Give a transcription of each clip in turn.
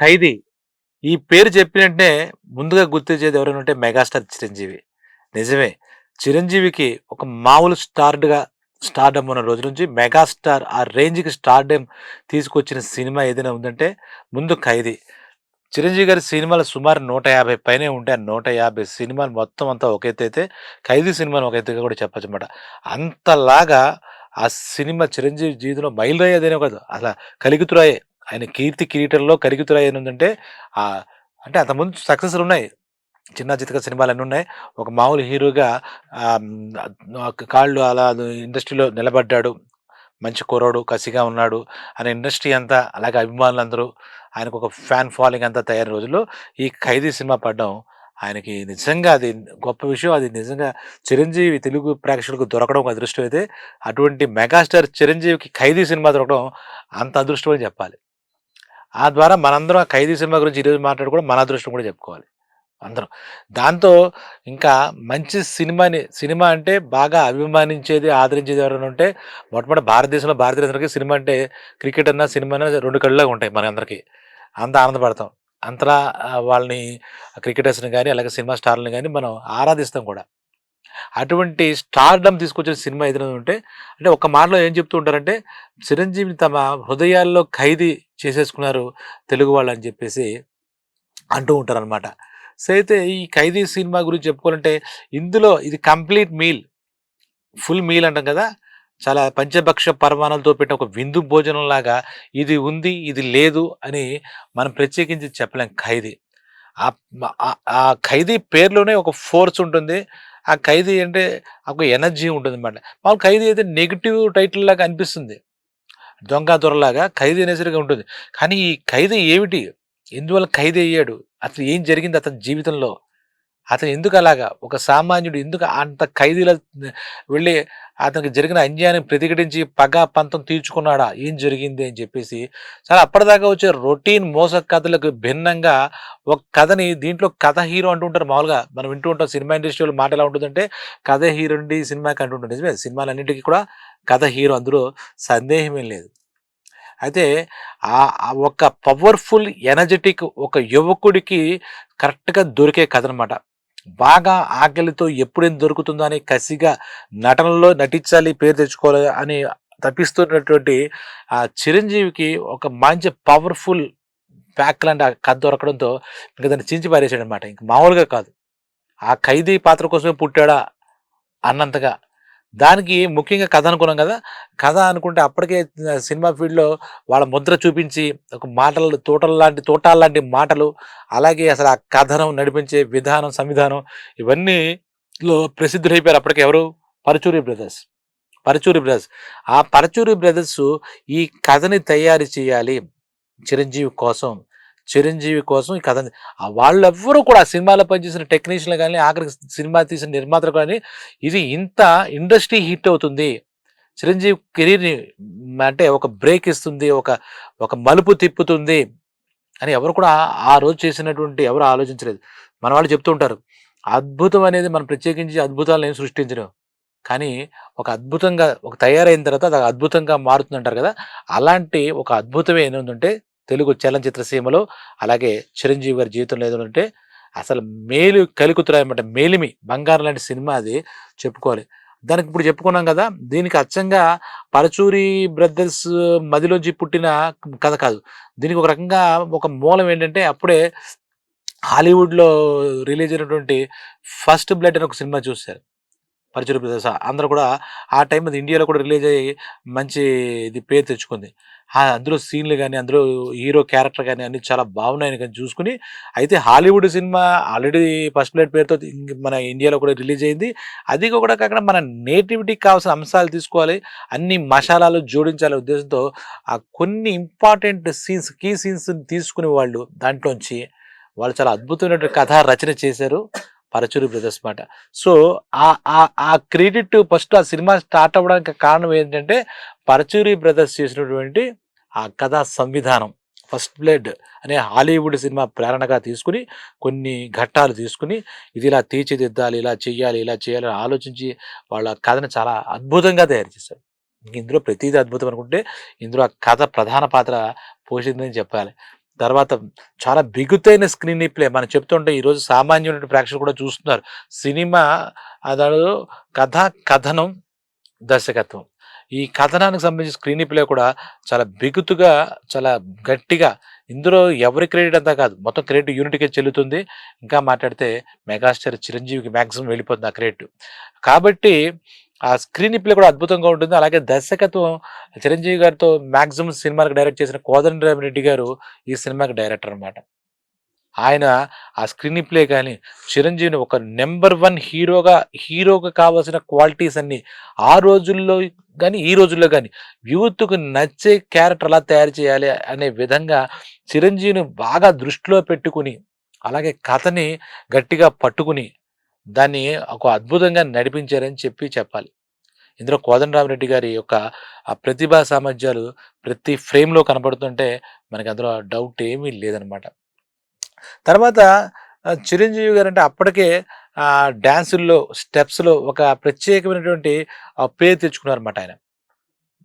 ఖైదీ. ఈ పేరు చెప్పినట్టే ముందుగా గుర్తించేది ఎవరైనా ఉంటే మెగాస్టార్ చిరంజీవి. నిజమే చిరంజీవికి ఒక మామూలు స్టార్డ్గా స్టార్డమ్ ఉన్న రోజు నుంచి మెగాస్టార్ ఆ రేంజ్కి స్టార్డమ్ తీసుకొచ్చిన సినిమా ఏదైనా ఉందంటే ముందు ఖైదీ. చిరంజీవి గారి సినిమాలు సుమారు నూట యాభై పైనే ఉంటే ఆ నూట యాభై సినిమాలు మొత్తం అంతా ఒక ఎత్తు అయితే ఖైదీ సినిమాను ఒక ఎత్తుగా కూడా చెప్పచ్చు అనమాట అంతలాగా ఆ సినిమా చిరంజీవి జీవితంలో మైలురాయి అదేనే కాదు. అలా కలిగితురాయే. ఆయన కీర్తి కిరీటంలో కలిగితురాయి అని ఆ అంటే అంతకుముందు సక్సెస్లు ఉన్నాయి. చిన్న చితక సినిమాలు అన్నీ ఉన్నాయి. ఒక మామూలు హీరోగా కాళ్ళు అలా ఇండస్ట్రీలో నిలబడ్డాడు. మంచి కుర్రోడు కసిగా ఉన్నాడు అనే ఇండస్ట్రీ అంతా అలాగే అభిమానులు అందరూ ఆయనకు ఒక ఫ్యాన్ ఫాలోయింగ్ అంతా తయారు రోజుల్లో ఈ ఖైదీ సినిమా పడడం ఆయనకి నిజంగా అది గొప్ప విషయం. అది నిజంగా చిరంజీవి తెలుగు ప్రేక్షకులకు దొరకడం ఒక అదృష్టం అయితే అటువంటి మెగాస్టార్ చిరంజీవికి ఖైదీ సినిమా దొరకడం అంత అదృష్టం అని చెప్పాలి. ఆ ద్వారా మనందరం ఆ ఖైదీ సినిమా గురించి ఈరోజు మాట్లాడుకోవడం మన అదృష్టం కూడా చెప్పుకోవాలి. అందరం. దాంతో ఇంకా మంచి సినిమాని సినిమా అంటే బాగా అభిమానించేది ఆదరించేది ఎవరైనా ఉంటే మొట్టమొదటి భారతదేశంలో భారతీయులందరికీ సినిమా అంటే క్రికెట్ అన్నా సినిమా అన్నా రెండు కళ్ళలాగా ఉంటాయి మనందరికీ అంత ఆనందపడతాం. అంతలా వాళ్ళని క్రికెటర్స్ని కానీ అలాగే సినిమా స్టార్లని కానీ మనం ఆరాధిస్తాం కూడా. అటువంటి స్టార్డమ్ తీసుకొచ్చిన సినిమా ఏదైనా ఉంటే అంటే ఒక మాటలో ఏం చెప్తూ ఉంటారంటే చిరంజీవిని తమ హృదయాల్లో ఖైదీ చేసేసుకున్నారు తెలుగు వాళ్ళు అని చెప్పేసి అంటూ ఉంటారు అనమాట సో అయితే ఈ ఖైదీ సినిమా గురించి చెప్పుకోవాలంటే ఇందులో ఇది కంప్లీట్ మీల్ ఫుల్ మీల్ అంటాం కదా చాలా పంచభక్ష పరమాణాలతో పెట్టిన ఒక విందు భోజనం లాగా ఇది ఉంది ఇది లేదు అని మనం ప్రత్యేకించి చెప్పలేం ఖైదీ. ఆ ఆ ఖైదీ పేరులోనే ఒక ఫోర్స్ ఉంటుంది ఆ ఖైదీ అంటే ఒక ఎనర్జీ ఉంటుంది అనమాట మామూలు ఖైదీ అయితే నెగిటివ్ టైటిల్ లాగా అనిపిస్తుంది. దొంగ దొరలాగా ఖైదీ అనేసరిగా ఉంటుంది. కానీ ఈ ఖైదీ ఏమిటి? ఎందువల్ల ఖైదీ అయ్యాడు? అతను ఏం జరిగింది అతని జీవితంలో? అతను ఎందుకు అలాగా? ఒక సామాన్యుడు ఎందుకు అంత ఖైదీల వెళ్ళి అతనికి జరిగిన అన్యాయాన్ని ప్రతిఘటించి పగ పంతం తీర్చుకున్నాడా? ఏం జరిగింది అని చెప్పేసి చాలా అప్పటిదాకా వచ్చే రొటీన్ మోస కథలకు భిన్నంగా ఒక కథని దీంట్లో కథ హీరో అంటూ ఉంటారు. మామూలుగా మనం వింటూ ఉంటాం సినిమా ఇండస్ట్రీలో మాట ఎలా ఉంటుందంటే కథ హీరో నుండి సినిమాకి అంటుంటుంది నిజమే సినిమాలన్నింటికి కూడా కథ హీరో అందులో సందేహమేం లేదు. అయితే ఆ ఆ ఒక పవర్ఫుల్ ఎనర్జెటిక్ ఒక యువకుడికి కరెక్ట్గా దొరికే కథ అనమాట బాగా ఆకలితో ఎప్పుడేం దొరుకుతుందో అని కసిగా నటనలో నటించాలి పేరు తెచ్చుకోవాలి అని తప్పిస్తున్నటువంటి ఆ చిరంజీవికి ఒక మంచి పవర్ఫుల్ ప్యాక్ లాంటి ఆ కథ దొరకడంతో ఇంకా దాన్ని చించి పారేసాడు అనమాట ఇంక మామూలుగా కాదు. ఆ ఖైదీ పాత్ర కోసమే పుట్టాడా అన్నంతగా దానికి ముఖ్యంగా కథ అనుకున్నాం కదా. కథ అనుకుంటే అప్పటికే సినిమా ఫీల్డ్లో వాళ్ళ ముద్ర చూపించి ఒక మాటలు తోటల లాంటి తోటాల లాంటి మాటలు అలాగే అసలు ఆ కథనం నడిపించే విధానం సంవిధానం ఇవన్నీలో ప్రసిద్ధులైపోయారు అప్పటికి ఎవరు? పరచూరి బ్రదర్స్. పరచూరి బ్రదర్స్. ఆ పరచూరి బ్రదర్స్ ఈ కథని తయారు చేయాలి చిరంజీవి కోసం. చిరంజీవి కోసం ఈ కథ వాళ్ళెవ్వరూ కూడా సినిమాలో పనిచేసిన టెక్నీషియన్లు కానీ ఆఖరికి సినిమా తీసిన నిర్మాతలు కానీ ఇది ఇంత ఇండస్ట్రీ హిట్ అవుతుంది. చిరంజీవి కెరీర్ని అంటే ఒక బ్రేక్ ఇస్తుంది ఒక ఒక మలుపు తిప్పుతుంది అని ఎవరు కూడా ఆ రోజు చేసినటువంటి ఎవరు ఆలోచించలేదు. మన వాళ్ళు చెప్తూ ఉంటారు అద్భుతం అనేది మనం ప్రత్యేకించి అద్భుతాలను ఏం సృష్టించడం కానీ ఒక అద్భుతంగా ఒక తయారైన తర్వాత అది అద్భుతంగా మారుతుంది అంటారు కదా అలాంటి ఒక అద్భుతమే ఏంటంటే తెలుగు చలనచిత్ర సీమలో అలాగే చిరంజీవి గారి జీవితంలో ఏదంటే అసలు మేలు కలికుతురాయన్నమాట మేలిమి బంగారం లాంటి సినిమా అది చెప్పుకోవాలి. దానికి ఇప్పుడు చెప్పుకున్నాం కదా దీనికి అచ్చంగా పరచూరి బ్రదర్స్ మదిలోంచి పుట్టిన కథ కాదు. దీనికి ఒక రకంగా ఒక మూలం ఏంటంటే అప్పుడే హాలీవుడ్లో రిలీజ్ అయినటువంటి ఫస్ట్ బ్లడ్ అని ఒక సినిమా చూశారు. పరచూరి బ్రదర్స్ అందరూ కూడా ఆ టైం అది ఇండియాలో కూడా రిలీజ్ అయ్యి మంచి ఇది పేరు తెచ్చుకుంది. అందులో సీన్లు కానీ అందులో హీరో క్యారెక్టర్ కానీ అన్ని చాలా బాగున్నాయని కానీ చూసుకుని అయితే Hollywood cinema already first blood పేరుతో మన ఇండియాలో కూడా రిలీజ్ అయింది. అది కూడా కాకుండా మన నేటివిటీకి కావాల్సిన అంశాలు తీసుకోవాలి అన్ని మసాలాలు జోడించాలనే ఉద్దేశంతో ఆ కొన్ని ఇంపార్టెంట్ సీన్స్ కీ సీన్స్ తీసుకునే వాళ్ళు దాంట్లోంచి వాళ్ళు చాలా అద్భుతమైనటువంటి కథ రచన చేశారు. పరచూరి బ్రదర్స్ మాట. సో ఆ ఆ ఆ క్రెడిట్ ఫస్ట్ ఆ సినిమా స్టార్ట్ అవ్వడానికి కారణం ఏంటంటే పరచూరి బ్రదర్స్ చేసినటువంటి ఆ కథా సంవిధానం ఫస్ట్ బ్లడ్ అనే హాలీవుడ్ సినిమా ప్రేరణగా తీసుకుని కొన్ని ఘట్టాలు తీసుకుని ఇది ఇలా తీర్చిదిద్దాలి ఇలా చేయాలి ఇలా చేయాలి ఆలోచించి వాళ్ళ కథను చాలా అద్భుతంగా తయారు చేశారు. ఇందులో ప్రతిదీ అద్భుతం అనుకుంటే ఇందులో ఆ కథ ప్రధాన పాత్ర పోషిందని చెప్పాలి. తర్వాత చాలా బిగుతైన స్క్రీన్ ప్లే మనం చెప్తుంటే ఈరోజు సామాన్యమైన ప్రేక్షకులు కూడా చూస్తున్నారు. సినిమా అదాడు కథ కథనం దర్శకత్వం. ఈ కథనానికి సంబంధించిన స్క్రీన్ ప్లే కూడా చాలా బిగుతుగా చాలా గట్టిగా ఇందులో ఎవరి క్రెడిట్ అంతా కాదు మొత్తం క్రెడిట్ యూనిట్కే చెల్లుతుంది. ఇంకా మాట్లాడితే మెగాస్టార్ చిరంజీవికి మ్యాక్సిమం వెళ్ళిపోతుంది ఆ క్రెడిట్. కాబట్టి ఆ స్క్రీన్ ప్లే కూడా అద్భుతంగా ఉంటుంది. అలాగే దర్శకత్వం చిరంజీవి గారితో మ్యాక్సిమం సినిమాలకు డైరెక్ట్ చేసిన కోదండరామి రెడ్డి గారు ఈ సినిమాకి డైరెక్టర్ అన్నమాట. ఆయన ఆ స్క్రీన్ ప్లే కానీ చిరంజీవిని ఒక నెంబర్ వన్ హీరోగా హీరోగా కావాల్సిన క్వాలిటీస్ అన్ని ఆ రోజుల్లో కానీ ఈ రోజుల్లో కానీ యూత్కు నచ్చే క్యారెక్టర్ ఎలా తయారు చేయాలి అనే విధంగా చిరంజీవిని బాగా దృష్టిలో పెట్టుకుని అలాగే కథని గట్టిగా పట్టుకుని దాన్ని ఒక అద్భుతంగా నడిపించారని చెప్పి చెప్పాలి. ఇందులో కోదండరామరెడ్డి గారి యొక్క ఆ ప్రతిభా సామర్థ్యాలు ప్రతి ఫ్రేమ్లో కనపడుతుంటే మనకి అందులో డౌట్ ఏమీ లేదనమాట. తర్వాత చిరంజీవి గారు అంటే అప్పటికే డ్యాన్సుల్లో స్టెప్స్లో ఒక ప్రత్యేకమైనటువంటి ఆ, పేరు తెచ్చుకున్నారన్నమాట ఆయన.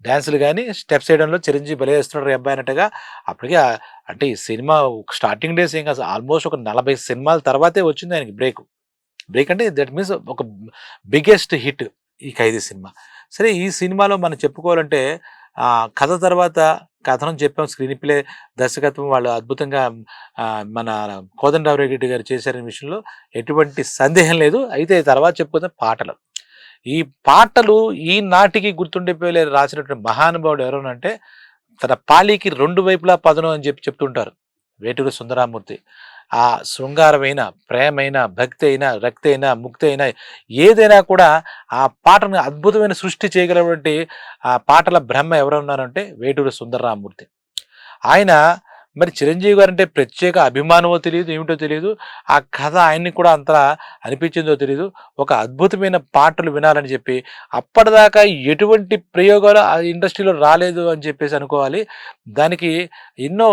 డ్యాన్సులు కానీ స్టెప్స్ వేయడంలో చిరంజీవి బలే వేస్తున్నాడు అబ్బాయి అన్నట్టుగా అప్పటికే అంటే ఈ సినిమా స్టార్టింగ్ డేస్ ఏం కాదు ఆల్మోస్ట్ ఒక నలభై సినిమాల తర్వాతే వచ్చింది ఆయనకి బ్రేక్. బ్రేక్ అంటే దట్ మీన్స్ ఒక బిగ్గెస్ట్ హిట్ ఈ ఖైదీ సినిమా. సరే ఈ సినిమాలో మనం చెప్పుకోవాలంటే కథ తర్వాత కథనం చెప్పాం స్క్రీన్ ప్లే దర్శకత్వం వాళ్ళు అద్భుతంగా ఆ, మన కోదండరామరెడ్డి గారు చేశారనే విషయంలో ఎటువంటి సందేహం లేదు. అయితే తర్వాత చెప్పుకుందాం పాటలు. ఈ పాటలు ఈ నాటికి గుర్తుండిపోయే రాసినటువంటి మహానుభావుడు ఎవరనంటే తన పాలికి రెండు వైపులా పదనం అని చెప్పి చెప్తుంటారు. వేటూరు సుందరామూర్తి. ఆ శృంగారమైన ప్రేమైన భక్తి అయినా రక్తి అయినా ముక్తి అయినా ఏదైనా కూడా ఆ పాటను అద్భుతమైన సృష్టి చేయగలటువంటి ఆ పాటల బ్రహ్మ ఎవరు ఉన్నారంటే వేటూరి సుందరరామూర్తి ఆయన మరి చిరంజీవి గారు అంటే ప్రత్యేక అభిమానమో తెలియదు ఏమిటో తెలియదు ఆ కథ ఆయన్ని కూడా అంత అనిపించిందో తెలియదు ఒక అద్భుతమైన పాటలు వినాలని చెప్పి అప్పటిదాకా ఎటువంటి ప్రయోగాలు ఆ ఇండస్ట్రీలో రాలేదు అని చెప్పేసి అనుకోవాలి. దానికి ఎన్నో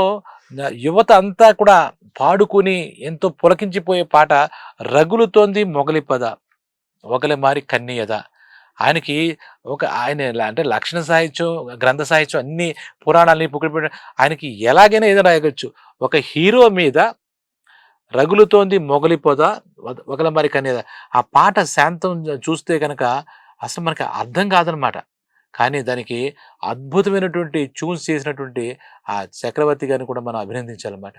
యువత అంతా కూడా పాడుకుని ఎంతో పులకించిపోయే పాట రగులుతోంది మొగలి పద ఒకలి మారి కన్నీయద ఆయనకి ఒక ఆయన అంటే లక్షణ సాహిత్యం గ్రంథ సాహిత్యం అన్ని పురాణాలని పుకిడి ఆయనకి ఎలాగైనా ఏదో రాయగచ్చు. ఒక హీరో మీద రగులుతోంది మొగలి పొద వద- ఒకల మరి కన్నీయద ఆ పాట శాంతం చూస్తే కనుక అసలు మనకి అర్థం కాదనమాట. కానీ దానికి అద్భుతమైనటువంటి ట్యూన్స్ చేసినటువంటి ఆ చక్రవర్తి గారిని కూడా మనం అభినందించాలన్నమాట.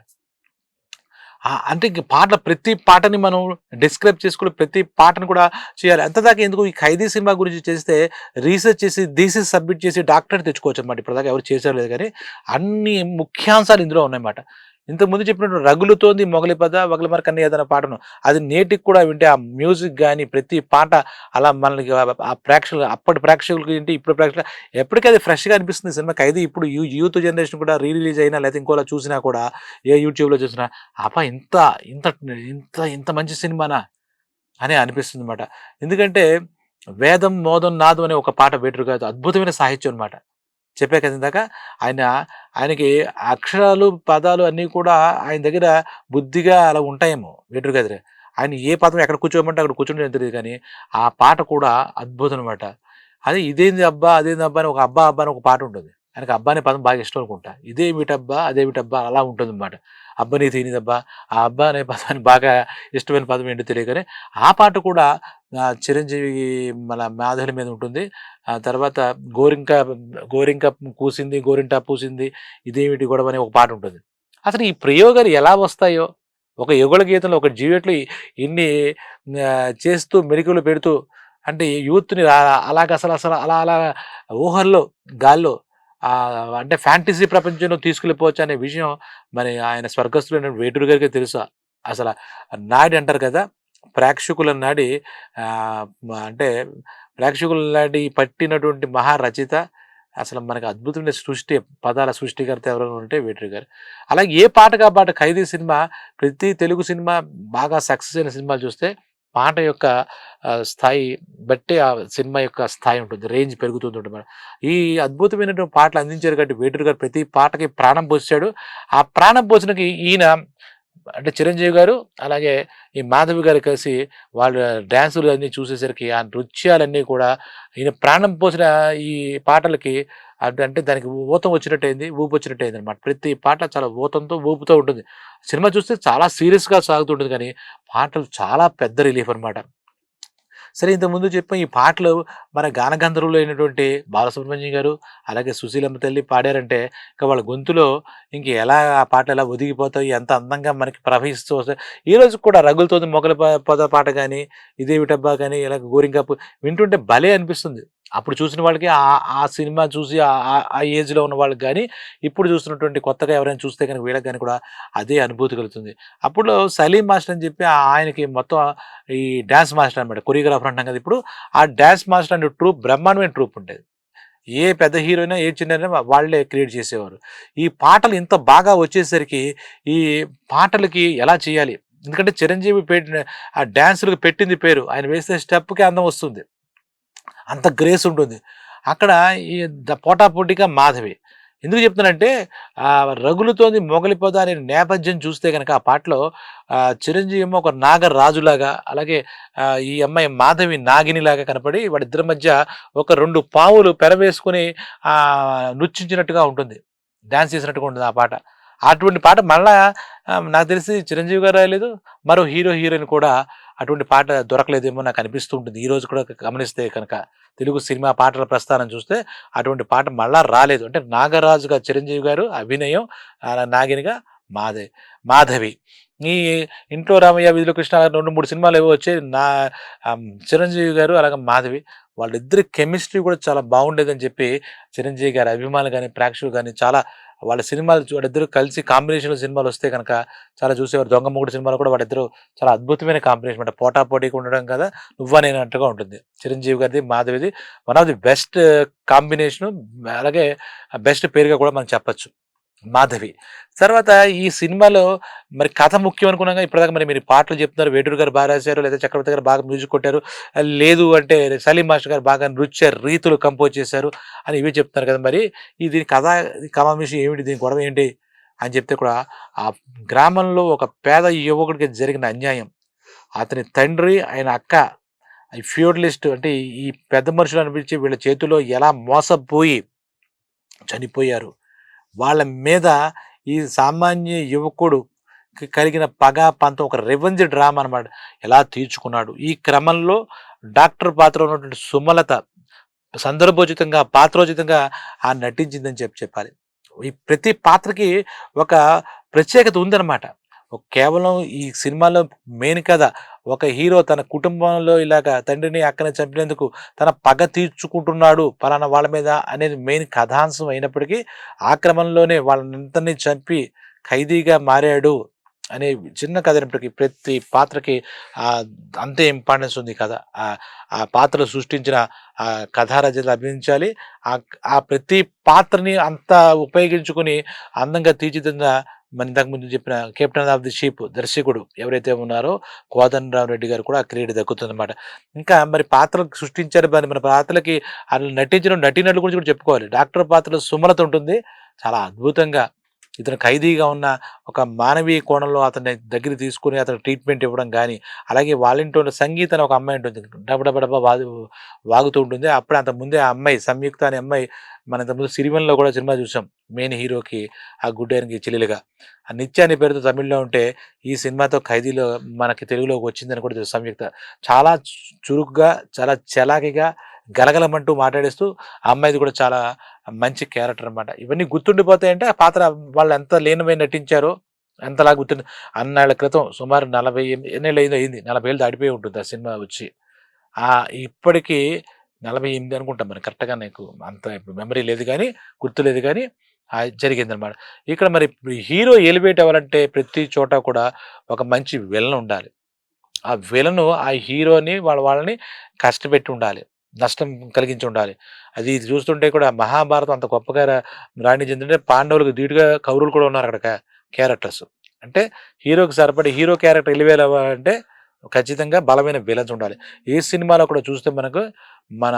అంటే ఇంక పాటల ప్రతి పాటని మనం డిస్క్రైబ్ చేసుకుని ప్రతి పాటను కూడా చేయాలి. అంతదాకా ఎందుకు ఈ ఖైదీ సినిమా గురించి చేస్తే రీసెర్చ్ చేసి థీసిస్ సబ్మిట్ చేసి డాక్టర్ తెచ్చుకోవచ్చు అనమాట ఇప్పటిదాకా ఎవరు చేశారు లేదు కానీ అన్ని ముఖ్యాంశాలు ఇందులో ఉన్నాయన్నమాట. ఇంతకుముందు చెప్పినట్టు రగులుతోంది మొగలి పద మొగలి మరి ఏదైనా పాటను. అది నేటికి కూడా వింటే ఆ మ్యూజిక్ కానీ ప్రతి పాట అలా మనకి ఆ- ప్రేక్షకులు అప్పటి ప్రేక్షకులకి ఏంటి ఇప్పుడు ప్రేక్షకులు ఎప్పటికీ అది ఫ్రెష్గా అనిపిస్తుంది సినిమా అయితే ఇప్పుడు యూ యూత్ జనరేషన్ కూడా రీ రిలీజ్ అయినా లేకపోతే ఇంకోలా చూసినా కూడా ఏ యూట్యూబ్లో చూసినా అబ్బా ఇంత ఇంత ఇంత ఇంత మంచి సినిమానా అని అనిపిస్తుంది అనమాట ఎందుకంటే వేదం మోదం నాదం అనే ఒక పాట వేటరు కాదు అద్భుతమైన సాహిత్యం అనమాట చెప్పే కదా ఇందాక? ఆయన ఆయనకి అక్షరాలు పదాలు అన్నీ కూడా ఆయన దగ్గర బుద్ధిగా అలా ఉంటాయేమో వేటరు కదిరే ఆయన ఏ పదం ఎక్కడ కూర్చోమంటే అక్కడ కూర్చుంటే తెలియదు కానీ ఆ పాట కూడా అద్భుతం అనమాట అదే ఇదేంది అబ్బా అదేంది అబ్బా అని ఒక అబ్బా అబ్బా అని ఒక పాట ఉంటుంది. ఆయనకి అబ్బా అనే పదం బాగా ఇష్టం అనుకుంటా. ఇదే వీటబ్బా అదే వీటబ్బా అలా ఉంటుంది అనమాట అబ్బని తినేదబ్బా ఆ అబ్బా అనే పదాన్ని బాగా ఇష్టమైన పదం ఏంటో తెలియకనే ఆ పాట కూడా చిరంజీవి మన మాధుల మీద ఉంటుంది. ఆ తర్వాత గోరింక గోరింక కూసింది గోరింట పూసింది ఇదేమిటి గొడవ అనే ఒక పాట ఉంటుంది. అసలు ఈ ప్రయోగాలు ఎలా వస్తాయో ఒక యుగుల గీతంలో ఒక జీవిట్లో ఇన్ని చేస్తూ మెరుగులు పెడుతూ అంటే యూత్ని అలాగ అసలు అసలు అలా అలా ఊహల్లో గాల్లో అంటే ఫ్యాంటసీ ప్రపంచంలో తీసుకెళ్ళిపోవచ్చు అనే విషయం మరి ఆయన స్వర్గస్థులైన వేటూరు గారికి తెలుసు? అసలు నాడి అంటారు కదా ప్రేక్షకుల నాడి అంటే ప్రేక్షకుల నాడి పట్టినటువంటి మహారచిత అసలు మనకు అద్భుతమైన సృష్టి పదాల సృష్టికర్త ఎవరైనా ఉంటే వేటూరు గారు. అలాగే ఏ పాటగా పాట ఖైదీ సినిమా ప్రతి తెలుగు సినిమా బాగా సక్సెస్ అయిన సినిమాలు చూస్తే పాట యొక్క స్థాయి బట్టే ఆ సినిమా యొక్క స్థాయి ఉంటుంది. రేంజ్ పెరుగుతుంది ఉంటుంది ఈ అద్భుతమైనటువంటి పాటలు అందించారు కాబట్టి వేటూరు గారు ప్రతి పాటకి ప్రాణం పోసాడు. ఆ ప్రాణం పోసినకి ఈయన అంటే చిరంజీవి గారు అలాగే ఈ మాధవి గారు కలిసి వాళ్ళ డ్యాన్సులు అన్నీ చూసేసరికి ఆ నృత్యాలన్నీ కూడా ఈయన ప్రాణం పోసిన ఈ పాటలకి అంటే అంటే దానికి ఊతం వచ్చినట్టయింది ఊపు వచ్చినట్టయింది అనమాట ప్రతి పాట చాలా ఊతంతో ఊపుతో ఉంటుంది. సినిమా చూస్తే చాలా సీరియస్గా సాగుతుంటుంది కానీ పాటలు చాలా పెద్ద రిలీఫ్ అనమాట సరే ఇంతకుముందు చెప్పిన ఈ పాటలు మన గానగంధర్వులు అయినటువంటి బాలసుబ్రహ్మణ్యం గారు అలాగే సుశీలమ్మ తల్లి పాడారంటే ఇంకా వాళ్ళ గొంతులో ఇంక ఎలా ఆ పాటలు ఎలా ఒదిగిపోతాయి ఎంత అందంగా మనకి ప్రవహిస్తూ వస్తాయి. ఈ రోజు కూడా రగులతో మొగల ప- పాట కానీ ఇదేమిటబ్బా కానీ ఇలా గోరింకాపు వింటుంటే భలే అనిపిస్తుంది. అప్పుడు చూసిన వాళ్ళకి ఆ ఆ సినిమా చూసి ఆ- ఆ- ఏజ్లో ఉన్న వాళ్ళకి కానీ ఇప్పుడు చూస్తున్నటువంటి కొత్తగా ఎవరైనా చూస్తే కనుక వీళ్ళకి కానీ కూడా అదే అనుభూతి కలుగుతుంది. అప్పుడు సలీం మాస్టర్ అని చెప్పి ఆయనకి మొత్తం ఈ డ్యాన్స్ మాస్టర్ అనమాట కొరియోగ్రాఫర్ అంటాం కదా ఇప్పుడు ఆ డ్యాన్స్ మాస్టర్ అనే ట్రూప్ బ్రహ్మాండమైన ట్రూప్ ఉండేది. ఏ పెద్ద హీరోయినా ఏ చిన్న వాళ్ళే క్రియేట్ చేసేవారు. ఈ పాటలు ఇంత బాగా వచ్చేసరికి ఈ పాటలకి ఎలా చేయాలి? ఎందుకంటే చిరంజీవి పెట్టిన ఆ డ్యాన్సులకు పెట్టింది పేరు. ఆయన వేసే స్టెప్కి అందం వస్తుంది. అంత గ్రేస్ ఉంటుంది. అక్కడ ఈ ద పోటాపోటీగా మాధవి. ఎందుకు చెప్తున్నానంటే రగులుతోంది మొగలిపోదా అనే నేపథ్యం చూస్తే కనుక ఆ పాటలో చిరంజీవి ఏమో ఒక నాగరాజులాగా అలాగే ఈ అమ్మాయి మాధవి నాగినిలాగా కనపడి వాడిద్దరి మధ్య ఒక రెండు పావులు పెరవేసుకుని నృత్యించినట్టుగా ఉంటుంది. డాన్స్ చేసినట్టుగా ఉంటుంది ఆ పాట. అటువంటి పాట మళ్ళా నాకు తెలిసి చిరంజీవి గారు రాయలేదు. మరో హీరో హీరోయిన్ కూడా అటువంటి పాట దొరకలేదేమో నాకు అనిపిస్తూ ఉంటుంది. ఈ రోజు కూడా గమనిస్తే కనుక తెలుగు సినిమా పాటల ప్రస్థానం చూస్తే అటువంటి పాట మళ్ళా రాలేదు. అంటే నాగరాజుగా చిరంజీవి గారు అభినయం నాగినిగా మాధవి మాధవి. ఈ ఇంట్లో రామయ్య విధులు కృష్ణ రెండు మూడు సినిమాలు ఏవో వచ్చాయి. నా చిరంజీవి గారు అలాగే మాధవి వాళ్ళిద్దరి కెమిస్ట్రీ కూడా చాలా బాగుండేదని చెప్పి చిరంజీవి గారి అభిమానులు కానీ ప్రేక్షకులు కానీ చాలా వాళ్ళ సినిమాలు చూ- వాళ్ళిద్దరూ కలిసి కాంబినేషన్ సినిమాలు వస్తే కనుక చాలా చూసేవారు. దొంగ మూడు సినిమాలు కూడా వాళ్ళిద్దరూ చాలా అద్భుతమైన కాంబినేషన్ అంటే పోటా పోటీగా ఉండడం కదా నువ్వా నేను అంటగా ఉంటుంది. చిరంజీవి గారిది మాధవిది. One of the best combination అలాగే uh, బెస్ట్ పేరుగా కూడా మనం చెప్పచ్చు. మాధవి. తర్వాత ఈ సినిమాలో మరి కథ ముఖ్యం అనుకున్నాగా ఇప్పటిదాకా మరి మీరు పాటలు చెప్తున్నారు. వేటూరు గారు బాగా రాశారు లేదా చక్రవర్తి గారు బాగా మ్యూజిక్ కొట్టారు. లేదు అంటే సలీం మాస్టర్ గారు బాగా నృత్య రీతులు కంపోజ్ చేశారు అని ఇవే చెప్తున్నారు కదా మరి. ఈ దీని కథ కమామిషి ఏమిటి? దీని గొడవ ఏంటి? అని చెప్తే కూడా ఆ గ్రామంలో ఒక పేద యువకుడికి జరిగిన అన్యాయం. అతని తండ్రి ఆయన అక్క ఫ్యూడలిస్ట్ అంటే ఈ పెద్ద మనుషులు అనిపించి వీళ్ళ చేతిలో ఎలా మోసపోయి చనిపోయారు. వాళ్ళ మీద ఈ సామాన్య యువకుడు కలిగిన పగ పంతం ఒక రెవెంజ్ డ్రామా అన్నమాట. ఎలా తీర్చుకున్నాడు? ఈ క్రమంలో డాక్టర్ పాత్ర ఉన్నటువంటి సుమలత సందర్భోచితంగా పాత్రోచితంగా ఆ నటించిందని చెప్పి చెప్పాలి. ఈ ప్రతి పాత్రకి ఒక ప్రత్యేకత ఉందన్నమాట. కేవలం ఈ సినిమాలో మెయిన్ కథ ఒక హీరో తన కుటుంబంలో ఇలాగ తండ్రిని అక్కని చంపినందుకు తన పగ తీర్చుకుంటున్నాడు పలానా వాళ్ళ మీద అనేది మెయిన్ కథాంశం అయినప్పటికీ ఆ క్రమంలోనే వాళ్ళందరినీ చంపి ఖైదీగా మారాడు అనే చిన్న కథ అయినప్పటికీ ప్రతి పాత్రకి అంతే ఇంపార్టెన్స్ ఉంది కథ. ఆ పాత్ర సృష్టించిన ఆ కథా రచన అభినందించాలి. ఆ ఆ ప్రతి పాత్రని అంత ఉపయోగించుకుని అందంగా తీర్చిదిద్దిన మన ఇంతకు ముందు చెప్పిన కెప్టెన్ ఆఫ్ ది షీప్ దర్శకుడు ఎవరైతే ఉన్నారో కోదండరావు రెడ్డి గారు కూడా ఆ క్రెడిట్ దక్కుతుంది అనమాట ఇంకా మరి పాత్రలు సృష్టించారు మరి మన పాత్రలకి అలా నటించిన నటీనటుల గురించి కూడా చెప్పుకోవాలి. డాక్టర్ పాత్రలో సుమలత ఉంటుంది. చాలా అద్భుతంగా ఇతను ఖైదీగా ఉన్న ఒక మానవీయ కోణంలో అతని దగ్గర తీసుకుని అతను ట్రీట్మెంట్ ఇవ్వడం కానీ అలాగే వాళ్ళ ఇంట్లో ఉన్న సంగీత అని ఒక అమ్మాయి ఉంటుంది. డబడబడబ వాగు వాగుతూ ఉంటుంది. అప్పుడే అంత ముందే ఆ అమ్మాయి సంయుక్త అనే అమ్మాయి మన ఇంతకుముందు సిరివన్లో కూడా సినిమా చూసాం. మెయిన్ హీరోకి ఆ గుడ్డానికి చెల్లెలుగా. ఆ నిత్యాన్ని పేరుతో తమిళ్ళో ఉంటే ఈ సినిమాతో ఖైదీలో మనకి తెలుగులోకి వచ్చిందని కూడా తెలుసు సంయుక్త. చాలా చురుగ్గా చాలా చలాకిగా గలగలమంటూ మాట్లాడేస్తూ ఆ అమ్మాయిది కూడా చాలా మంచి క్యారెక్టర్ అన్నమాట. ఇవన్నీ గుర్తుండిపోతాయంటే ఆ పాత్ర వాళ్ళు ఎంత లీనమై నటించారో ఎంతలా గుర్తుంది అన్నేళ్ళ క్రితం సుమారు నలభై ఎన్నేళ్ళు అయింది నలభై ఏళ్ళు దాటిపోయి ఉంటుంది ఆ సినిమా వచ్చి. ఇప్పటికీ నలభై ఎనిమిది అనుకుంటాం మరి. కరెక్ట్గా నాకు అంత మెమరీ లేదు కానీ గుర్తు లేదు కానీ జరిగింది అనమాట ఇక్కడ మరి హీరో ఎలివేట్ అవ్వాలంటే ప్రతి చోట కూడా ఒక మంచి విలన్ ఉండాలి. ఆ విలను ఆ హీరోని వాళ్ళ వాళ్ళని కష్టపెట్టి ఉండాలి. నష్టం కలిగించి ఉండాలి. అది ఇది చూస్తుంటే కూడా మహాభారతం అంత గొప్పగా రాణించిందంటే పాండవులకు ధీటుగా కౌరులు కూడా ఉన్నారు అక్కడ క్యారెక్టర్స్. అంటే హీరోకి సరిపడే హీరో క్యారెక్టర్ ఎలివేట్ అవ్వాలంటే ఖచ్చితంగా బలమైన విలన్స్ ఉండాలి. ఏ సినిమాలో కూడా చూస్తే మనకు మన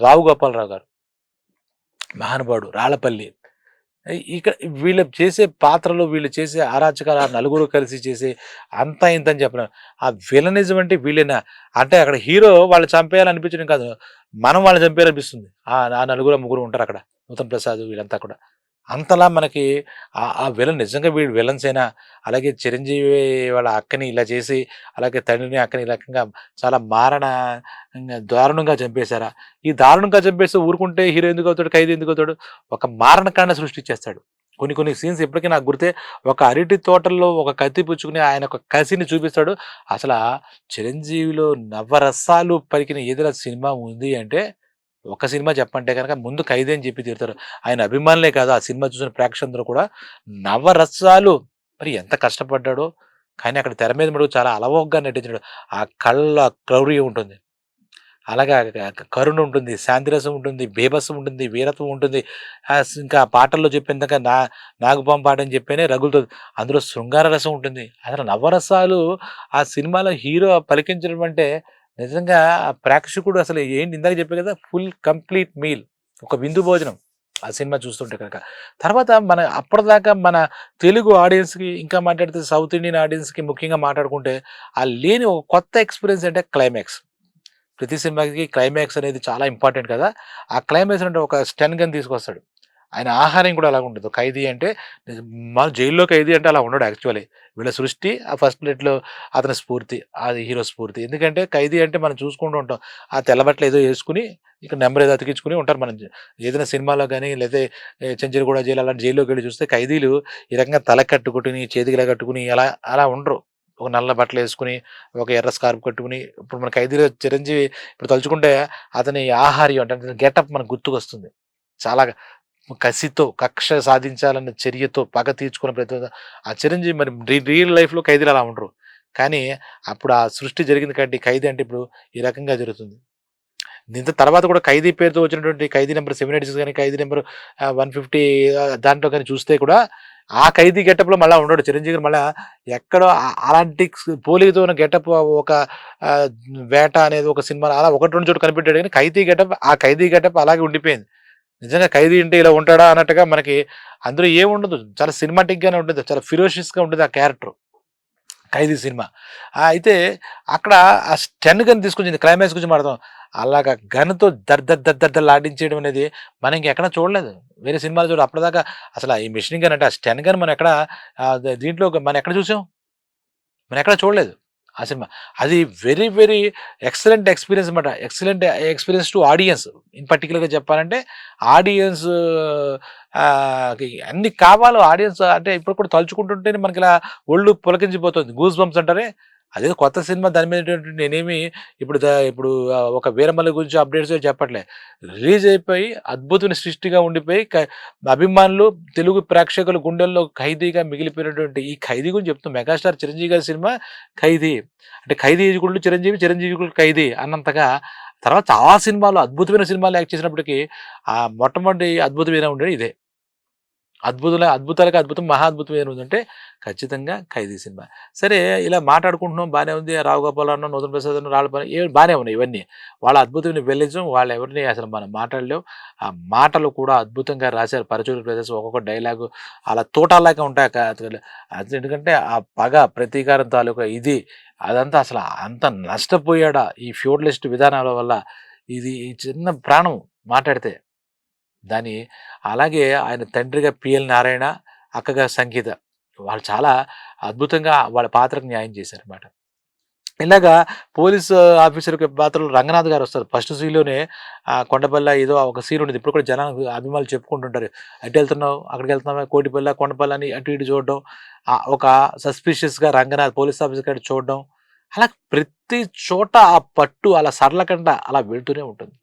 రావు గోపాలరావు గారు మహానుభావుడు రాళ్ళపల్లి ఇక్కడ వీళ్ళు చేసే పాత్రలు వీళ్ళు చేసే అరాచకాలు ఆ నలుగురు కలిసి చేసే అంత ఇంత అని చెప్పలేం. ఆ విలనిజం అంటే వీళ్ళేనా అంటే అక్కడ హీరో వాళ్ళు చంపేయాలనిపించడం కాదు. మనం వాళ్ళని చంపేయాలనిపిస్తుంది. ఆ నలుగురు ముగ్గురు ఉంటారు అక్కడ. నూతన్ ప్రసాద్ వీళ్ళంతా కూడా. అంతలా మనకి ఆ విలన్ నిజంగా వీడు విలన్స్ అయినా అలాగే చిరంజీవి వాళ్ళ అక్కని ఇలా చేసి అలాగే తండ్రిని అక్కని ఈ రకంగా చాలా మారణ దారుణంగా చంపేశారా? ఈ దారుణంగా చంపేస్తే ఊరుకుంటే హీరో ఎందుకు అవుతాడు ఖైదీ ఎందుకు అవుతాడు? ఒక మారణకాండ సృష్టించేస్తాడు కొన్ని కొన్ని సీన్స్ ఇప్పటికీ నాకు గుర్తే ఒక అరటి తోటల్లో ఒక కత్తి పుచ్చుకుని ఆయన ఒక కసిని చూపిస్తాడు. అసలు చిరంజీవిలో నవరసాలు పలికిన ఏదైనా సినిమా ఉంది అంటే ఒక సినిమా చెప్పంటే కనుక ముందు ఖైదే అని చెప్పి తీరుతారు ఆయన అభిమానులే కాదు ఆ సినిమా చూసిన ప్రేక్షకులందరూ కూడా నవరసాలు మరి ఎంత కష్టపడ్డాడో. కానీ అక్కడ తెర మీద మడుగు చాలా అలవోగ్గా నటించాడు. ఆ కళ్ళ క్రౌర్యం ఉంటుంది. అలాగే కరుణ ఉంటుంది శాంతిరసం ఉంటుంది బీభత్సం ఉంటుంది వీరత్వం ఉంటుంది. ఇంకా పాటల్లో పాటల్లో దాకా నా నాగుపాం పాట అని చెప్పేనే రగులుతుంది అందులో శృంగార రసం ఉంటుంది. అసలు నవరసాలు ఆ సినిమాలో హీరో పలికించడం అంటే నిజంగా ఆ ప్రేక్షకుడు అసలు ఏంటి ఇందాక చెప్పే కదా ఫుల్ కంప్లీట్ మీల్ ఒక విందు భోజనం ఆ సినిమా చూస్తుంటే కనుక. తర్వాత మన అప్పటిదాకా మన తెలుగు ఆడియన్స్కి ఇంకా మాట్లాడితే సౌత్ ఇండియన్ ఆడియన్స్కి ముఖ్యంగా మాట్లాడుకుంటే ఆ లేని ఒక కొత్త ఎక్స్పీరియన్స్ అంటే క్లైమాక్స్. ప్రతి సినిమాకి క్లైమాక్స్ అనేది చాలా ఇంపార్టెంట్ కదా. ఆ క్లైమాక్స్ అంటే ఒక స్టెన్ గన్ తీసుకొస్తాడు. ఆయన ఆహారం కూడా అలా ఉండదు. ఖైదీ అంటే మన జైల్లో ఖైదీ అంటే అలా ఉండడు యాక్చువల్లీ. వీళ్ళ సృష్టి ఆ ఫస్ట్ ప్లేట్లో అతని స్ఫూర్తి ఆ హీరో స్ఫూర్తి. ఎందుకంటే ఖైదీ అంటే మనం చూసుకుంటూ ఉంటాం. ఆ తెల్లబట్టలు ఏదో వేసుకుని ఇక్కడ నెంబర్ ఏదో అతికించుకుని ఉంటారు మనం. ఏదైనా సినిమాలో కానీ లేదా చెంచరిగూడ జైలు అలాంటి జైల్లోకి వెళ్ళి చూస్తే ఖైదీలు ఈ రకంగా తల కట్టుకుని చేతికిలా కట్టుకుని అలా అలా ఉండరు. ఒక నల్ల బట్టలు వేసుకుని ఒక ఎర్ర స్కార్ప్ కట్టుకుని ఇప్పుడు మన ఖైదీలో చిరంజీవి ఇప్పుడు తలుచుకుంటే అతని ఆహార్యం అంటే గెటప్ మనకు గుర్తుకొస్తుంది. చాలా కసితో కక్ష సాధించాలన్న చర్యతో పగ తీర్చుకున్న ప్రతి ఆ చిరంజీవి మరి రియల్ లైఫ్లో ఖైదీలు అలా ఉండరు. కానీ అప్పుడు ఆ సృష్టి జరిగింది కాబట్టి ఖైదీ అంటే ఇప్పుడు ఈ రకంగా జరుగుతుంది. దీంతో తర్వాత కూడా ఖైదీ పేరుతో వచ్చినటువంటి Khaidi number seven eighty six కానీ ఖైదీ నెంబర్ వన్ ఫిఫ్టీ దాంట్లో కానీ చూస్తే కూడా ఆ ఖైదీ గెటప్లో మళ్ళీ ఉండడు. చిరంజీవి గారు మళ్ళీ ఎక్కడో అలాంటి పోలికతో ఉన్న గెటప్ ఒక వేట అనేది ఒక సినిమా అలా ఒకటి రెండు చోటు కనిపెట్టాడు కానీ ఖైదీ గెటప్ ఆ ఖైదీ గెటప్ అలాగే ఉండిపోయింది. నిజంగా ఖైదీ అంటే ఇలా ఉంటాడా అన్నట్టుగా మనకి అందులో ఏముండదు. చాలా సినిమాటిక్గానే ఉంటుంది. చాలా ఫిరోషియస్గా ఉంటుంది ఆ క్యారెక్టర్ ఖైదీ సినిమా. అయితే అక్కడ ఆ స్టెన్ గన్ తీసుకొచ్చింది క్లైమాక్స్ గురించి మాట్లాడదాం. అలాగా గన్తో దర్ దర్ దర్ దర్ అనేది మనం ఇంకెక్కడ చూడలేదు. వేరే సినిమాలు చూడ అప్పటిదాకా అసలు ఈ మిషన్ గన్ అంటే ఆ స్టెన్ గన్ మనం ఎక్కడ దీంట్లో మనం ఎక్కడ చూసాం? మనం ఎక్కడ చూడలేదు. ఆ సినిమా. అది వెరీ వెరీ ఎక్సలెంట్ ఎక్స్పీరియన్స్ అనమాట excellent experience to audience in పర్టికులర్గా చెప్పాలంటే ఆడియన్స్ అన్ని కావాలో ఆడియన్స్ అంటే ఇప్పుడు కూడా తలుచుకుంటుంటేనే మనకి ఇలా ఒళ్ళు పులకించిపోతుంది. గూస్ బంప్స్ అంటారే అదే కొత్త సినిమా దాని మీద నేనేమి ఇప్పుడు దా- ఇప్పుడు ఒక వీరమల్లి గురించి అప్డేట్స్ చెప్పట్లే. రిలీజ్ అయిపోయి అద్భుతమైన సృష్టిగా ఉండిపోయి అభిమానులు తెలుగు ప్రేక్షకుల గుండెల్లో ఖైదీగా మిగిలిపోయినటువంటి ఈ ఖైదీ గురించి చెప్తాం మెగాస్టార్ చిరంజీవి గారి సినిమా ఖైదీ. అంటే ఖైదీ కూడా చిరంజీవి చిరంజీవి కూడా ఖైదీ అన్నంతగా తర్వాత చాలా సినిమాలు అద్భుతమైన సినిమాలు యాక్ట్ చేసినప్పటికీ ఆ మొట్టమొదటి అద్భుతమైన ఉండేది ఇదే. అద్భుతాల అద్భుతాలకు అద్భుతం మహా అద్భుతం ఏది ఉందంటే ఖచ్చితంగా ఖైదీ సినిమా. సరే ఇలా మాట్లాడుకుంటున్నాం బాగానే ఉంది రావు గోపాల్ అన్న నూతన ప్రసాద్ అన్న రాళ్ళ పని బాగానే ఉన్నాయి ఇవన్నీ. వాళ్ళ అద్భుతమైన వెళ్ళిజం వాళ్ళు ఎవరిని అసలు మనం మాట్లాడలేం. ఆ మాటలు కూడా అద్భుతంగా రాశారు. పరచూరి ప్రదేశం ఒక్కొక్క డైలాగు అలా తోటలాగా ఉంటాయి అది ఎందుకంటే ఆ పగ ప్రతీకారం తాలూకా ఇది అదంతా అసలు అంత నష్టపోయాడా ఈ ఫ్యూడలిస్ట్ విధానాల వల్ల. ఇది ఈ చిన్న ప్రాణం మాట్లాడితే దాని అలాగే ఆయన తండ్రిగా పిఎల్ నారాయణ అక్కగా సంగీత. వాళ్ళు చాలా అద్భుతంగా వాళ్ళ పాత్రకు న్యాయం చేశారన్నమాట. ఇలాగా పోలీస్ ఆఫీసర్ పాత్రలో రంగనాథ్ గారు వస్తారు. ఫస్ట్ సీన్లోనే ఆ కొండపల్ల ఏదో ఒక సీన్ ఉండేది. ఇప్పుడు కూడా జనాలు అభిమానులు చెప్పుకుంటుంటారు. అటు వెళ్తున్నావు? అక్కడికి వెళ్తున్నావు? కోటిపల్ల కొండపల్ల అని అటు ఇటు చూడడం ఒక సస్పిషియస్గా రంగనాథ్ పోలీస్ ఆఫీసర్ గారు చూడడం అలా ప్రతి చోట ఆ పట్టు అలా సరళకంట అలా వెళ్తూనే ఉంటుంది.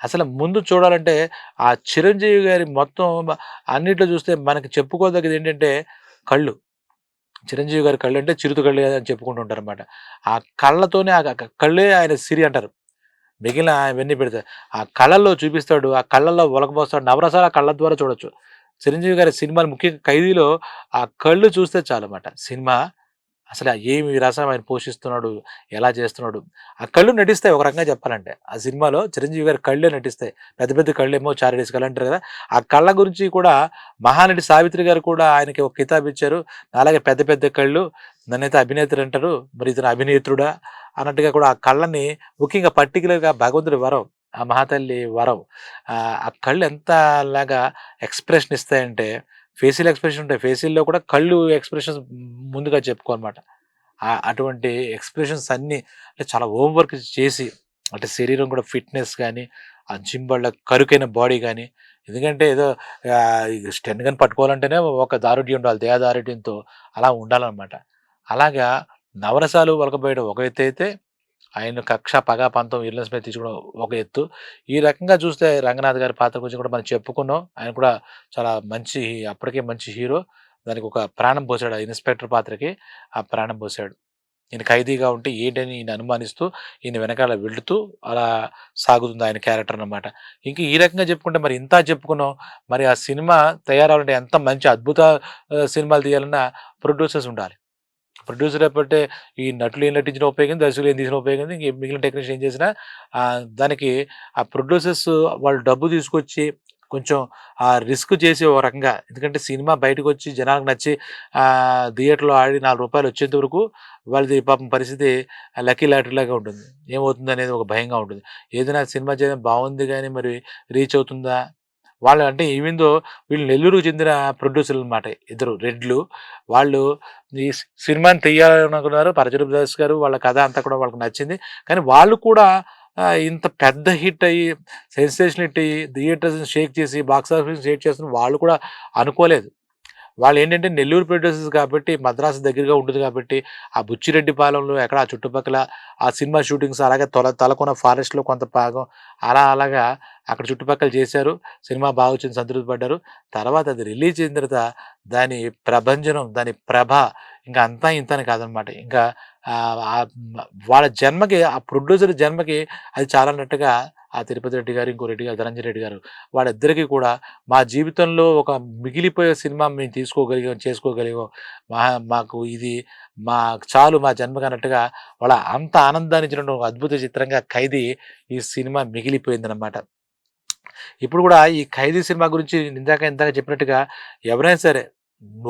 అసలు ముందు చూడాలంటే ఆ చిరంజీవి గారి మొత్తం అన్నిట్లో చూస్తే మనకి చెప్పుకోదగ్గది ఏంటంటే కళ్ళు. చిరంజీవి గారి కళ్ళు అంటే చిరుత కళ్ళు అని చెప్పుకుంటూ ఉంటారు అనమాట ఆ కళ్ళతోనే ఆ కళ్ళే ఆయన సిరి అంటారు. మిగిలిన అవన్నీ పెడతారు. ఆ కళ్ళల్లో చూపిస్తాడు ఆ కళ్ళల్లో ఒలకపోస్తాడు నవరసాల కళ్ళ ద్వారా చూడొచ్చు. చిరంజీవి గారి సినిమాలు ముఖ్యంగా ఖైదీలో ఆ కళ్ళు చూస్తే చాలు అన్నమాట సినిమా అసలు ఏమి రసం ఆయన పోషిస్తున్నాడు? ఎలా చేస్తున్నాడు? ఆ కళ్ళు నటిస్తాయి ఒక రకంగా చెప్పాలంటే. ఆ సినిమాలో చిరంజీవి గారి కళ్ళే నటిస్తాయి. పెద్ద పెద్ద కళ్ళేమో చారిడీస్ కళ్ళు అంటారు కదా. ఆ కళ్ళ గురించి కూడా మహానటి సావిత్రి గారు కూడా ఆయనకి ఒక కితాబ్ ఇచ్చారు. అలాగే పెద్ద పెద్ద కళ్ళు నన్నైతే అభినేత్రి అంటారు. మరి ఇతను అభినేత్రుడా? అన్నట్టుగా కూడా ఆ కళ్ళని ముఖ్యంగా పర్టికులర్గా భగవంతుడి వరం ఆ మహాతల్లి వరం ఆ ఆ కళ్ళు ఎంత లాగా ఎక్స్ప్రెషన్ ఇస్తాయంటే ఫేషియల్ ఎక్స్ప్రెషన్ ఉంటాయి. ఫేషియల్లో కూడా కళ్ళు ఎక్స్ప్రెషన్స్ ముందుగా చెప్పుకోనమాట అటువంటి ఎక్స్ప్రెషన్స్ అన్నీ అంటే చాలా హోంవర్క్ చేసి అంటే శరీరం కూడా ఫిట్నెస్ కానీ ఆ జిమ్ వల్ల కరుకైన బాడీ కానీ ఎందుకంటే ఏదో స్టెన్ గన్ పట్టుకోవాలంటేనే ఒక దారుడి ఉండాలి దేహదారుడ్యంతో అలా ఉండాలన్నమాట. అలాగా నవరసాలు వలకపోయడం ఒక ఎత్తు అయితే ఆయన కక్ష పగ పంతం ఇర్లెన్స్ మీద తీసుకోవడం ఒక ఎత్తు. ఈ రకంగా చూస్తే రంగనాథ్ గారి పాత్ర గురించి కూడా మనం చెప్పుకున్నాం. ఆయన కూడా చాలా మంచి అప్పటికే మంచి హీరో. దానికి ఒక ప్రాణం పోసాడు ఆ ఇన్స్పెక్టర్ పాత్రకి. ఆ ప్రాణం పోసాడు. ఈయన ఖైదీగా ఉంటే ఏంటని ఈయన అనుమానిస్తూ ఈయన వెనకాల వెళుతూ అలా సాగుతుంది ఆయన క్యారెక్టర్ అన్నమాట. ఇంక ఈ రకంగా చెప్పుకుంటే మరి ఇంత చెప్పుకున్నాం. మరి ఆ సినిమా తయారవాలంటే ఎంత మంచి అద్భుత సినిమాలు తీయాలన్నా ప్రొడ్యూసర్స్ ఉండాలి. ప్రొడ్యూసర్ ఎప్పటికే ఈ నటులు ఏం నటించిన ఉపయోగం దర్శకులు ఏం తీసిన ఉపయోగం ఇంక మిగిలిన టెక్నీషియన్ ఏం చేసినా దానికి ఆ ప్రొడ్యూసర్స్ వాళ్ళు డబ్బు తీసుకొచ్చి కొంచెం ఆ రిస్క్ చేసి ఒక రకంగా ఎందుకంటే సినిమా బయటకు వచ్చి జనాలకు నచ్చి థియేటర్లో ఆడి నాలుగు రూపాయలు వచ్చేంత వరకు వాళ్ళది పాపం పరిస్థితి లక్కీ లాటరీలాగా ఉంటుంది. ఏమవుతుంది అనేది ఒక భయంగా ఉంటుంది. ఏదైనా సినిమా చేయడం బాగుంది కానీ మరి రీచ్ అవుతుందా? వాళ్ళు అంటే ఈవెందో వీళ్ళు నెల్లూరుకు చెందిన ప్రొడ్యూసర్లు అనమాట ఇద్దరు రెడ్లు. వాళ్ళు ఈ సినిమాని తీయాలనుకున్నారు పరచూరు దాస్ గారు వాళ్ళ కథ అంతా కూడా వాళ్ళకి నచ్చింది. కానీ వాళ్ళు కూడా ఇంత పెద్ద హిట్ అయ్యి సెన్సేషన్ హిట్ అయ్యి థియేటర్స్ షేక్ చేసి బాక్స్ ఆఫీస్ షేక్ చేస్తున్న వాళ్ళు కూడా అనుకోలేదు. వాళ్ళు ఏంటంటే నెల్లూరు ప్రొడ్యూసర్స్ కాబట్టి మద్రాసు దగ్గరగా ఉంటుంది కాబట్టి ఆ బుచ్చిరెడ్డి పాలెంలో ఎక్కడ ఆ చుట్టుపక్కల ఆ సినిమా షూటింగ్స్ అలాగే తొల తలకొన ఫారెస్ట్లో కొంత భాగం అలా అలాగా అక్కడ చుట్టుపక్కల చేశారు. సినిమా బాగా వచ్చింది సంతృప్తి పడ్డారు తర్వాత అది రిలీజ్ అయిన తర్వాత దాని ప్రభంజనం దాని ప్రభ ఇంకా అంతా ఇంతని కాదనమాట. ఇంకా వాళ్ళ జన్మకి ఆ ప్రొడ్యూసర్ జన్మకి అది చాలా నట్టుగా ఆ తిరుపతి రెడ్డి గారు ఇంకో రెడ్డి గారు ధనంజయ రెడ్డి గారు వాళ్ళిద్దరికీ కూడా మా జీవితంలో ఒక మిగిలిపోయే సినిమా మేము తీసుకోగలిగాం చేసుకోగలిగాం. మా మాకు ఇది మా చాలు మా జన్మకి అన్నట్టుగా వాళ్ళ అంత ఆనందాన్నిచ్చినటువంటి ఒక అద్భుత చిత్రంగా ఖైదీ ఈ సినిమా మిగిలిపోయిందనమాట ఇప్పుడు కూడా ఈ ఖైదీ సినిమా గురించి ఇందాక ఇందాక చెప్పినట్టుగా ఎవరైనా సరే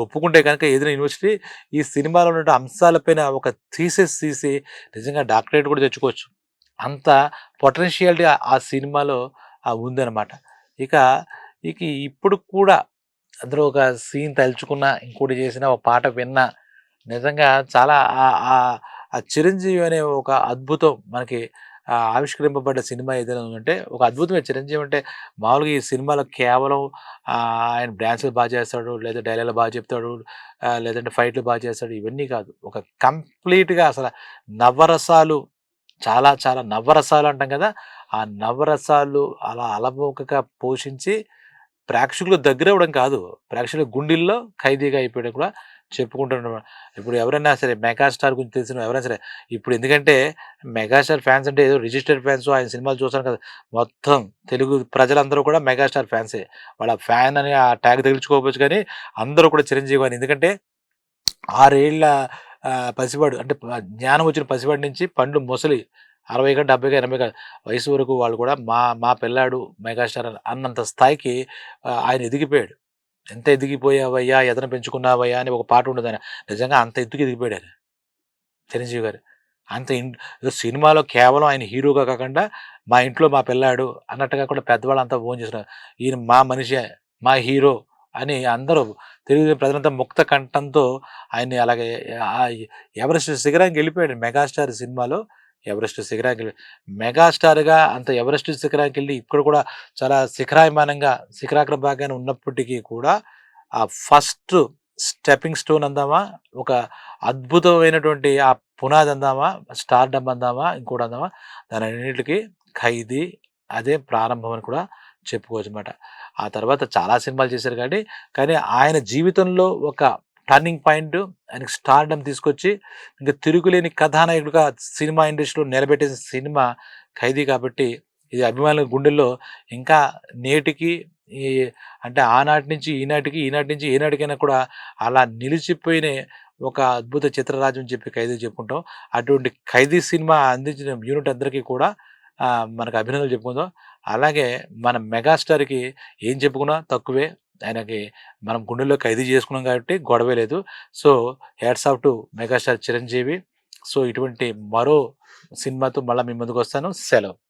ఒప్పుకుంటే కనుక ఏదైనా యూనివర్సిటీ ఈ సినిమాలో ఉన్న అంశాలపైన ఒక థీసెస్ తీసి నిజంగా డాక్టరేట్ కూడా తెచ్చుకోవచ్చు. అంత పొటెన్షియాలిటీ ఆ సినిమాలో ఉందన్నమాట. ఇక ఇక ఇప్పుడు కూడా అందులో ఒక సీన్ తలుచుకున్నా ఇంకోటి చేసిన ఒక పాట విన్నా నిజంగా చాలా ఆ- చిరంజీవి అనే ఒక అద్భుతం మనకి ఆవిష్కరింపబడ్డ సినిమా ఏదైనా ఉందంటే ఒక అద్భుతమైన చిరంజీవి అంటే మామూలుగా ఈ సినిమాలో కేవలం ఆయన డ్యాన్సులు బాగా చేస్తాడు లేదా డైలాగులు బాగా చెప్తాడు లేదంటే ఫైట్లు బాగా చేస్తాడు ఇవన్నీ కాదు. ఒక కంప్లీట్గా అసలు నవరసాలు చాలా చాలా నవరసాలు అంటాం కదా! ఆ నవరసాలు అలా అలమోకగా పోషించి ప్రేక్షకులు దగ్గర అవ్వడం కాదు. ప్రేక్షకుల గుండెల్లో ఖైదీగా అయిపోయడం కూడా చెప్పుకుంటున్నాం ఇప్పుడు ఎవరైనా సరే మెగాస్టార్ గురించి తెలిసిన ఎవరైనా సరే ఇప్పుడు ఎందుకంటే మెగాస్టార్ ఫ్యాన్స్ అంటే ఏదో రిజిస్టర్డ్ ఫ్యాన్స్ ఆయన సినిమాలు చూసాను కదా! మొత్తం తెలుగు ప్రజలందరూ కూడా మెగాస్టార్ ఫ్యాన్సే. వాళ్ళ ఫ్యాన్ అని ఆ ట్యాగ్ తగిలించుకోవచ్చు కానీ అందరూ కూడా చిరంజీవి అని. ఎందుకంటే ఆరేళ్ళ పసివాడు అంటే జ్ఞానం వచ్చిన పసివాడి నుంచి పండు ముసలి అరవై కంటే డెబ్బై ఎనభై వయసు వరకు వాళ్ళు కూడా మా మా పిల్లాడు మెగాస్టార్ అన్నంత స్థాయికి ఆయన ఎదిగిపోయాడు. ఎంత ఎదిగిపోయావయ్యా? ఎదన పెంచుకున్నావయ్యా? అని ఒక పాట ఉండదు ఆయన. నిజంగా అంత ఎత్తుకు ఎదిగిపోయాడు ఆయన? చిరంజీవి గారు. అంత ఇన్ సినిమాలో కేవలం ఆయన హీరోగా కాకుండా మా ఇంట్లో మా పిల్లాడు అన్నట్టుగా కూడా పెద్దవాళ్ళు అంతా ఫోన్ చేస్తున్నారు. ఈయన మా మనిషి మా హీరో అని అందరూ తెలుగు ప్రజలంతా ముక్త కంఠంతో ఆయన్ని అలాగే ఎవరెస్ట్ శిఖరానికి వెళ్ళిపోయాడు మెగాస్టార్ సినిమాలో. ఎవరెస్ట్ శిఖరానికి వెళ్ళి మెగాస్టార్గా అంత ఎవరెస్ట్ శిఖరానికి వెళ్ళి ఇక్కడ కూడా చాలా శిఖరాయమానంగా శిఖరాగ్ర భాగాన్ని ఉన్నప్పటికీ కూడా ఆ ఫస్ట్ స్టెప్పింగ్ స్టోన్ అందామా ఒక అద్భుతమైనటువంటి ఆ పునాది అందామా స్టార్డమ్ అందామా ఇంకోటి అందామా దాని అన్నింటికి ఖైదీ అదే ప్రారంభం అని కూడా చెప్పుకోవచ్చు అనమాట ఆ తర్వాత చాలా సినిమాలు చేశారు కానీ కానీ ఆయన జీవితంలో ఒక టర్నింగ్ పాయింట్ ఆయనకి స్టార్డమ్ తీసుకొచ్చి ఇంకా తిరుగులేని కథానాయకుడిగా సినిమా ఇండస్ట్రీలో నిలబెట్టిన సినిమా ఖైదీ కాబట్టి ఇది అభిమానుల గుండెల్లో ఇంకా నేటికి ఈ అంటే ఆనాటి నుంచి ఈనాటికి ఈనాటి నుంచి ఈనాటికైనా కూడా అలా నిలిచిపోయిన ఒక అద్భుత చిత్రరాజు అని చెప్పి ఖైదీ చెప్పుకుంటాం. అటువంటి ఖైదీ సినిమా అందించిన యూనిట్ అందరికీ కూడా మనకు అభినందనలు చెప్పుకుందాం. అలాగే మన మెగాస్టార్కి ఏం చెప్పుకున్నా తక్కువే. ఆయనకి మనం గుండెల్లో ఖైదీ చేసుకున్నాం కాబట్టి గొడవే లేదు. So hats off to megastar Chiranjeevi. So ఇటువంటి మరో సినిమాతో మళ్ళీ మీ ముందుకు వస్తాను. సెలవు.